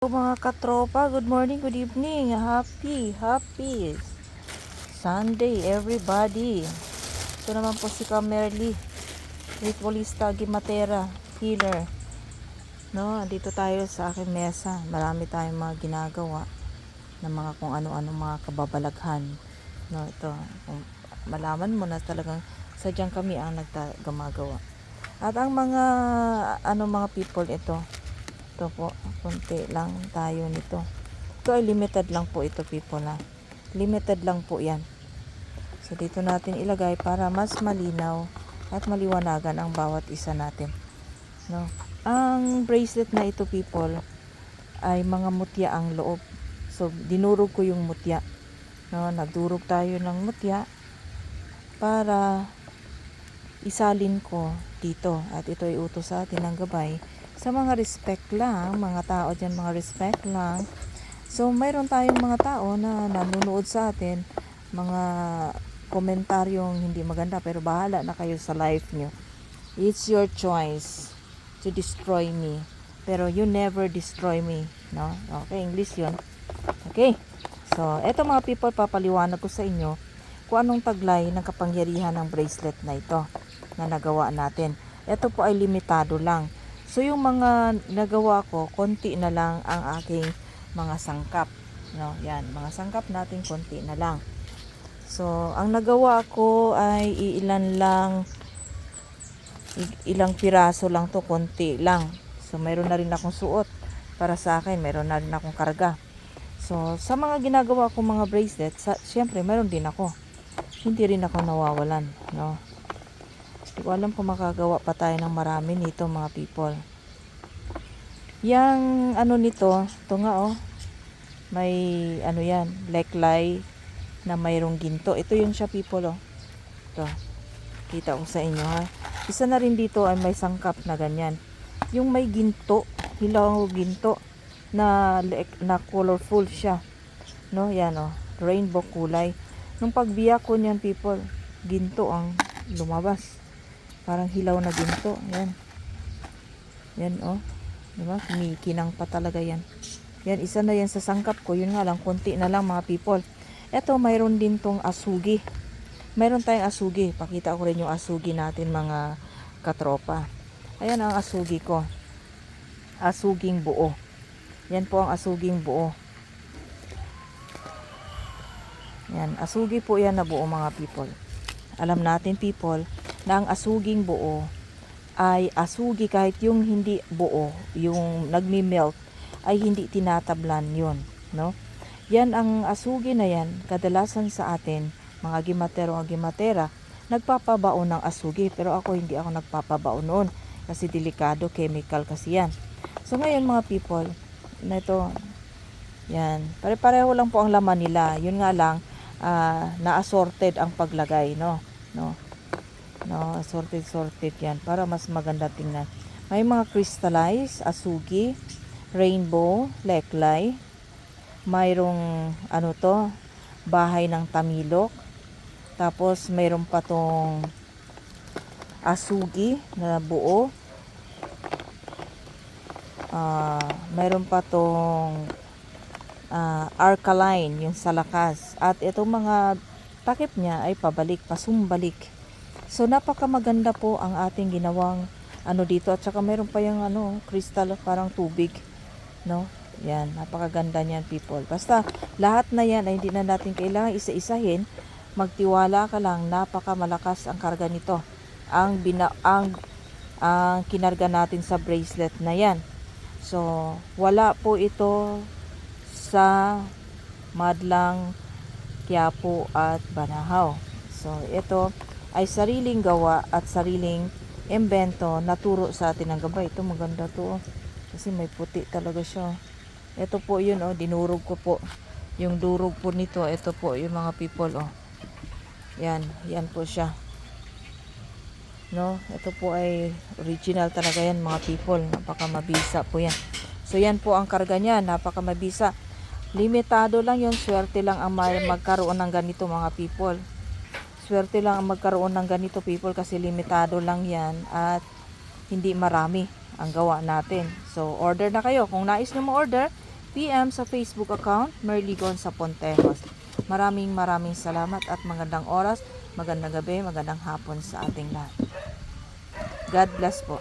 Mga katropa, good morning, good evening, happy, happy Sunday everybody. Ito naman po si Camerly, ritualista Gimatera, healer. No, dito tayo sa aking mesa. Marami tayong mga ginagawa ng mga kung ano-ano mga kababalaghan. No, ito, kung malaman mo na talagang sadyang kami ang naggumagawa. At ang mga ano mga people ito, ito po, konti lang tayo nito. Ito ay limited lang po ito people na. Limited lang po yan. So dito natin ilagay para mas malinaw at maliwanagan ang bawat isa natin. No? Ang bracelet na ito people ay mga mutya ang loob. So dinurog ko yung mutya. No, nagdurog tayo ng mutya para isalin ko dito at ito ay utos sa atin ng gabay sa mga respect lang, mga tao dyan mga respect lang. So, mayroon tayong mga tao na nanonood sa atin, mga komentaryong hindi maganda, pero bahala na kayo sa life nyo. It's your choice to destroy me. Pero you never destroy me. No? Okay, English yun. Okay. So, eto mga people, papaliwanag ko sa inyo kung anong taglay ng kapangyarihan ng bracelet na ito na nagawa natin. Ito po ay limitado lang. So yung mga nagawa ko, konti na lang ang aking mga sangkap. No, yan, mga sangkap natin konti na lang. So, ang nagawa ko ay ilan lang ilang piraso lang to, konti lang. So, mayroon na rin akong suot para sa akin, mayroon na rin akong karga. So, sa mga ginagawa ko mga bracelet, sa, syempre, mayroon din ako. Hindi rin ako nawawalan, no? Hindi ko makagawa pa tayo ng marami nito mga people. Yang ano nito, ito nga oh, may ano yan, leklay na mayroong ginto. Ito yun siya people oh. Ito, kita ko sa inyo ha. Isa na rin dito ay may sangkap na ganyan. Yung may ginto, hilaw ginto na na colorful siya. No, yan oh, rainbow kulay. Nung pagbiyak ko niyan people, ginto ang lumabas. Parang hilaw na ginto. Yan. Yan oh. Diba? Kumikinang pa talaga yan. Yan, isa na yan sa sangkap ko. Yun nga lang, konti na lang mga people. Eto, mayroon din tong asugi. Mayroon tayong asugi. Pakita ko rin yung asugi natin mga katropa. Ayan ang asugi ko. Asuging buo. Yan po ang asuging buo. Yan, asugi po yan na buo mga people. Alam natin people, na ang asuging buo ay asugi kahit yung hindi buo, yung nagmi-melt ay hindi tinatablan yon, no? Yan ang asugi na yan, kadalasan sa atin, mga gimatero o gimatera, nagpapabaon ng asugi. Pero ako hindi ako nagpapabaon noon kasi delikado, chemical kasi yan. So ngayon mga people, na ito, yan, pare-pareho lang po ang laman nila. Yun nga lang, ah, na-assorted ang paglagay, no? No? No, assorted sorted yan para mas maganda tingnan. May mga crystallized, asugi, rainbow, leklay. Mayroong ano to, bahay ng tamilok. Tapos mayroon pa tong asugi na buo. Ah, mayroon pa tong ah, alkaline, yung sa lakas. At itong mga takip niya ay pabalik, pasumbalik. So napaka maganda po ang ating ginawang ano dito. At saka meron pa yung ano crystal parang tubig no? Yan napakaganda niyan people. Basta lahat na yan ay hindi na natin kailangan isa-isahin. Magtiwala ka lang napaka malakas ang karga nito. Ang bina ang ang kinarga natin sa bracelet na yan. So wala po ito sa Madlang Quiapo at Banahaw. So ito ay sariling gawa at sariling imbento na turo sa atin ng gabay. Ito maganda to. oh. Kasi may puti talaga siya. Ito po yun oh, dinurog ko po. Yung durog po nito, ito po yung mga people oh. Yan, yan po siya. No, ito po ay original talaga yan mga people. Napaka mabisa po yan. So yan po ang karga niya, napaka mabisa. Limitado lang yun, swerte lang ang magkaroon ng ganito mga people swerte lang ang magkaroon ng ganito people kasi limitado lang yan at hindi marami ang gawa natin. So, order na kayo. Kung nais nyo ma-order, PM sa Facebook account Merligon sa Pontejos. Maraming maraming salamat at magandang oras, magandang gabi, magandang hapon sa ating lahat. God bless po.